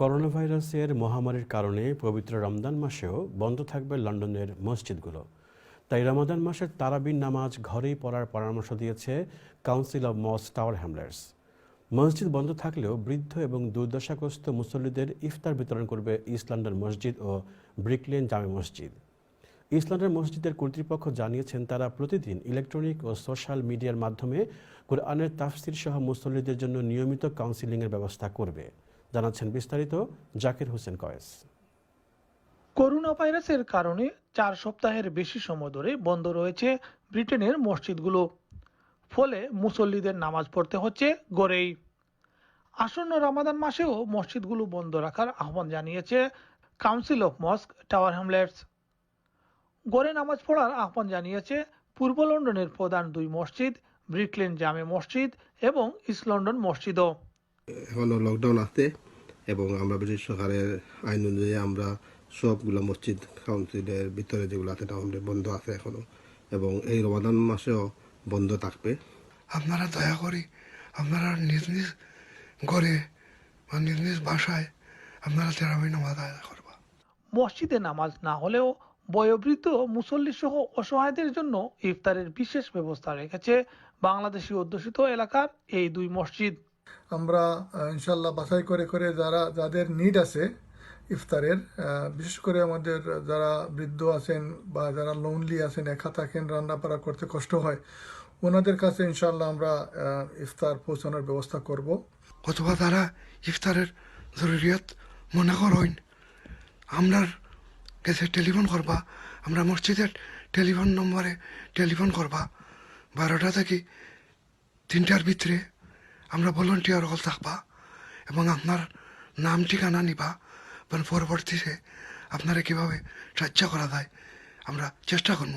Corona ভাইরাসের মহামারীর কারণে পবিত্র রমজান মাসেও বন্ধ থাকবে লন্ডনের মসজিদগুলো। তাই রমাদান মাসের তারাবির নামাজ ঘরেই পড়ার পরামর্শ দিয়েছে council of mosques Tower Hamlets. মসজিদ বন্ধ থাকলেও বৃদ্ধ এবং দুর্দশাগ্রস্ত মুসল্লিদের ইফতার বিতরণ করবে ইস্ট লন্ডন মসজিদ ও ব্রিকলেন জামে মসজিদ। ইস্ট লন্ডন মসজিদের কর্তৃপক্ষ জানিয়েছেন, তারা প্রতিদিন ইলেকট্রনিক ও সোশ্যাল মিডিয়ার মাধ্যমে কোরআনের তাফসির সহ মুসল্লিদের জন্য নিয়মিত কাউন্সিলিংয়ের ব্যবস্থা করবে। জানাচ্ছেন বিস্তারিত জাকির হোসেন কয়েস। করোনা ভাইরাসের কারণে চার সপ্তাহের বেশি সময় ধরে বন্ধ রয়েছে ব্রিটেনের মসজিদগুলো। ফলে মুসল্লিদের নামাজ পড়তে হচ্ছে গড়েই। আসন্ন রামাদান মাসেও মসজিদগুলো বন্ধ রাখার আহ্বান জানিয়েছে council of mosque, Tower Hamlets. গড়ে নামাজ পড়ার আহ্বান জানিয়েছে পূর্ব লন্ডনের প্রধান দুই মসজিদ, ব্রিকলেন জামে মসজিদ এবং ইস্ট লন্ডন মসজিদও। এখনও লকডাউন আছে এবং আমরা ব্রিটিশ সরকারের আইন অনুযায়ী আমরা সবগুলো মসজিদ কাউন্সিলের ভিতরে যেগুলো আছে এটা আমাদের বন্ধ আছে এখনও এবং এই রমাদান মাসেও বন্ধ থাকবে। আপনারা দয়া করে আপনারা নিজ নিজ ঘরে বা নিজ নিজ বাসায় আপনারা তেরাবি নামাজ আদায় করবা। মসজিদে নামাজ না হলেও বয়োবৃদ্ধ মুসল্লি সহ অসহায়দের জন্য ইফতারের বিশেষ ব্যবস্থা রেখেছে বাংলাদেশি অধ্যুষিত এলাকার এই দুই মসজিদ। আমরা ইনশাল্লাহ বাছাই করে করে যারা, যাদের নিড আছে ইফতারের বিশেষ করে আমাদের যারা বৃদ্ধ আছেন বা যারা লোনলি আছেন, একা থাকেন রান্না বাড়া করতে কষ্ট হয়, ওনাদের কাছে ইনশাল্লাহ আমরা ইফতার পৌঁছানোর ব্যবস্থা করব। অথবা তারা ইফতারের জরুরিয়াত মনে করেন, আমরার কাছে টেলিফোন করবা, আমরা মসজিদের টেলিফোন নম্বরে টেলিফোন করবা, বারোটা থেকে তিনটার ভিতরে আমরা ভলেন্টিয়ার হল থাকবা এবং আপনার নাম ঠিকানা নিবা এবং পরবর্তীতে আপনারা কীভাবে সাহায্য করা যায় আমরা চেষ্টা করব।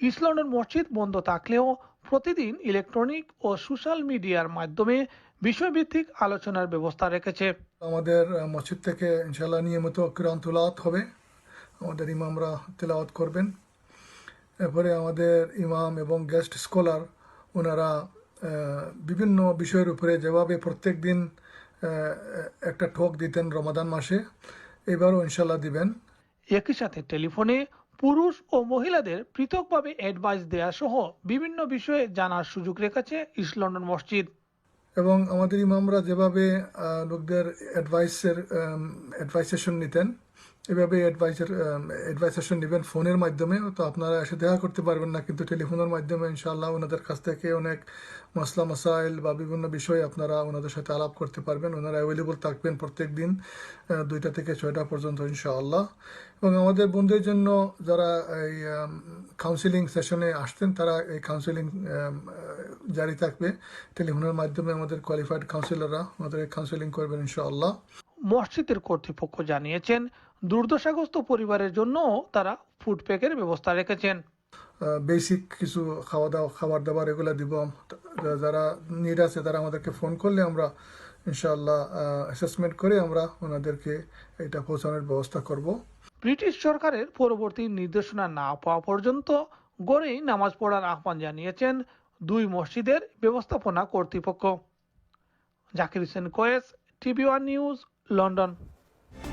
ইস্ট লন্ডন মসজিদ বন্ধ থাকলেও প্রতিদিন ইলেকট্রনিক ও সোশ্যাল মিডিয়ার মাধ্যমে বিষয়ভিত্তিক আলোচনার ব্যবস্থা রেখেছে। আমাদের মসজিদ থেকে ইনশাল্লাহ নিয়মিত কোরআন তুলাওয়াত হবে। আমাদের ইমামরা তেলাওয়াত করবেন। এরপরে আমাদের ইমাম এবং গেস্ট স্কলার ওনারা বিভিন্ন বিষয়ের উপরে যেভাবে প্রত্যেক দিন একটা ঠোক দিতেন রমাদান মাসে। এবারও ইনশাল্লাহ দিবেন। একই সাথে টেলিফোনে পুরুষ ও মহিলাদের পৃথকভাবে অ্যাডভাইস দেয়া সহ বিভিন্ন বিষয়ে জানার সুযোগ রেখেছে ইস্ট লন্ডন মসজিদ। এবং আমাদের ইমামরা যেভাবে লোকদের অ্যাডভাইসের অ্যাডভাইসেশন নিতেন এভাবে অ্যাডভাইসের অ্যাডভাইসেশন নেবেন ফোনের মাধ্যমে, তো আপনারা এসে দেখা করতে পারবেন না, কিন্তু টেলিফোনের মাধ্যমে ইনশাআল্লাহ ওনাদের কাছ থেকে অনেক মশলা, মশাইল বা বিভিন্ন বিষয়ে আপনারা ওনাদের সাথে আলাপ করতে পারবেন। ওনারা অ্যাভেলেবল থাকবেন প্রত্যেক দিন দুইটা থেকে ছয়টা পর্যন্ত ইনশাআল্লাহ। এবং আমাদের বন্ধুদের জন্য যারা এই কাউন্সিলিং সেশনে আসতেন তারা এই কাউন্সিলিং জারি থাকবে। টেলিফোনের মাধ্যমে আমাদের কোয়ালিফাইড কাউন্সিলররা আমাদের কাউন্সিলিং করবেন ইনশাআল্লাহ। মসজিদের কর্তৃপক্ষ জানিয়েছেন দুর্দশাগ্রস্ত পরিবারের জন্য তারা ফুড প্যাকের ব্যবস্থা রেখেছেন। বেসিক কিছু খাওয়া দাওয়া খাবার দাবার এগুলো দিব যারা নিড আছে তারা আমাদেরকে ফোন করলে আমরা ইনশাআল্লাহ অ্যাসেসমেন্ট করে আমরা ওনাদেরকে এটা পৌঁছানোর ব্যবস্থা করব। ব্রিটিশ সরকারের পরবর্তী নির্দেশনা না পাওয়া পর্যন্ত গড়েই নামাজ পড়ার আহ্বান জানিয়েছেন দুই মসজিদের ব্যবস্থাপনা কর্তৃপক্ষ। Zakir Hossain Koyes TV one news London